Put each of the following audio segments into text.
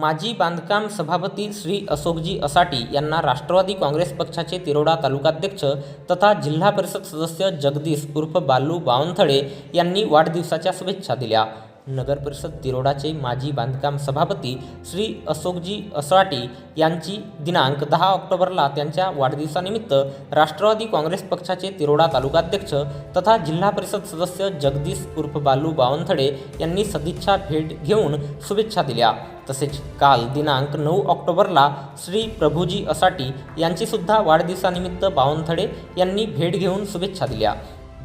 माजी बांधकाम सभापती श्री अशोकजी असाटी यांना राष्ट्रवादी काँग्रेस पक्षाचे तिरोडा तालुकाध्यक्ष तथा जिल्हा परिषद सदस्य जगदीश उर्फ बालू बावनथळे यांनी वाढदिवसाच्या शुभेच्छा दिल्या. नगर परिषद तिरोडाचे माजी बांधकाम सभापती श्री अशोकजी असाटी यांची दिनांक दहा ऑक्टोबरला त्यांच्या वाढदिवसानिमित्त राष्ट्रवादी काँग्रेस पक्षाचे तिरोडा तालुकाध्यक्ष तथा जिल्हा परिषद सदस्य जगदीश उर्फ बालू बावनथडे यांनी सदिच्छा भेट घेऊन शुभेच्छा दिल्या. तसेच काल दिनांक नऊ ऑक्टोबरला श्री प्रभूजी असाटी यांचीसुद्धा वाढदिवसानिमित्त बावनथडे यांनी भेट घेऊन शुभेच्छा दिल्या.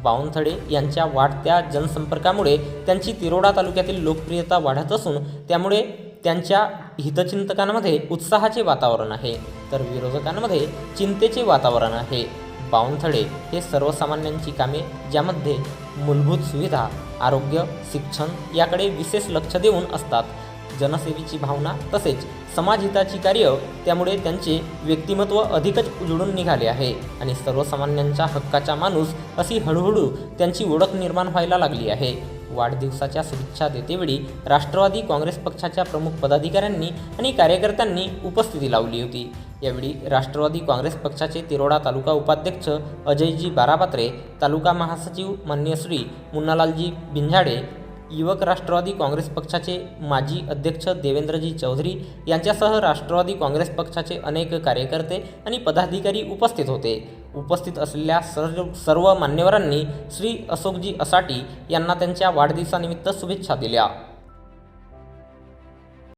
बावनथळे यांच्या वाढत्या जनसंपर्कामुळे त्यांची तिरोडा तालुक्यातील लोकप्रियता वाढत असून त्यामुळे त्यांच्या हितचिंतकांमध्ये उत्साहाचे वातावरण आहे. तर विरोधकांमध्ये चिंतेचे वातावरण आहे. बावनथळे हे सर्वसामान्यांची कामे ज्यामध्ये मूलभूत सुविधा आरोग्य शिक्षण याकडे विशेष लक्ष देऊन असतात. जनसेवेची भावना तसेच समाजहिताची कार्य त्यामुळे त्यांचे व्यक्तिमत्व अधिकच उजळून निघाले आहे. आणि सर्वसामान्यांच्या हक्काचा माणूस अशी हळूहळू त्यांची ओळख निर्माण व्हायला लागली आहे. वाढदिवसाच्या शुभेच्छा देतेवेळी राष्ट्रवादी काँग्रेस पक्षाच्या प्रमुख पदाधिकाऱ्यांनी आणि कार्यकर्त्यांनी उपस्थिती लावली होती. यावेळी राष्ट्रवादी काँग्रेस पक्षाचे तिरोडा तालुका उपाध्यक्ष अजयजी बारापात्रे तालुका महासचिव मान्य श्री मुन्नालालजी बिंझाडे युवक राष्ट्रवादी काँग्रेस पक्षाचे माजी अध्यक्ष देवेंद्रजी चौधरी यांच्यासह राष्ट्रवादी काँग्रेस पक्षाचे अनेक कार्यकर्ते आणि पदाधिकारी उपस्थित होते. उपस्थित असलेल्या सर्व सर्व मान्यवरांनी श्री अशोकजी असाटी यांना त्यांच्या वाढदिवसानिमित्त शुभेच्छा दिल्या.